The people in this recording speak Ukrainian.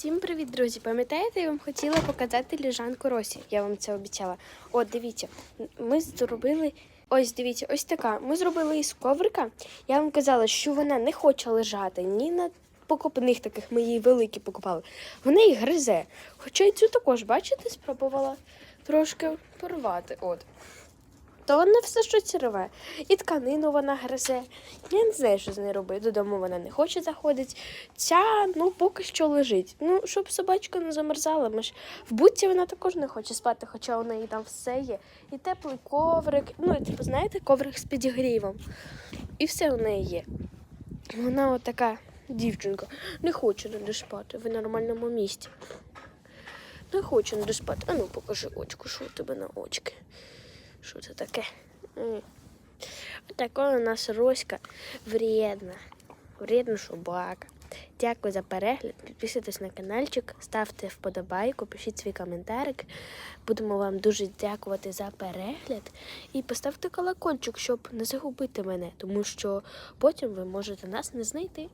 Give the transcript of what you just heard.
Всім привіт, друзі! Пам'ятаєте, я вам хотіла показати ліжанку Росі. Я вам це обіцяла. От, дивіться, ми зробили. Ось дивіться, ось така. Ми зробили із коврика. Я вам казала, що вона не хоче лежати ні на покупних таких, ми її великі покупали. Вона їх гризе. Хоча і цю також, бачите, спробувала трошки порвати. От. То вона все щось рве. І тканину вона гризе. Я не знаю, що з нею робити. Додому вона не хоче заходити. Ця, ну, поки що лежить. Ну, щоб собачка не замерзала. Ми ж в будці вона також не хоче спати, хоча у неї там все є. І теплий коврик. Ну, і, типу, знаєте, коврик з підігрівом. І все у неї є. Вона от така дівчинка. Не хоче не спати в нормальному місці. Не хоче не спати. А ну покажи очку, що у тебе на очки. Що це таке? Така у нас Роська вредна. Вредна собака. Дякую за перегляд. Підписуйтесь на каналчик, ставте вподобайку, пишіть свій коментарик. Будемо вам дуже дякувати за перегляд. І поставте колокольчик, щоб не загубити мене, тому що потім ви можете нас не знайти.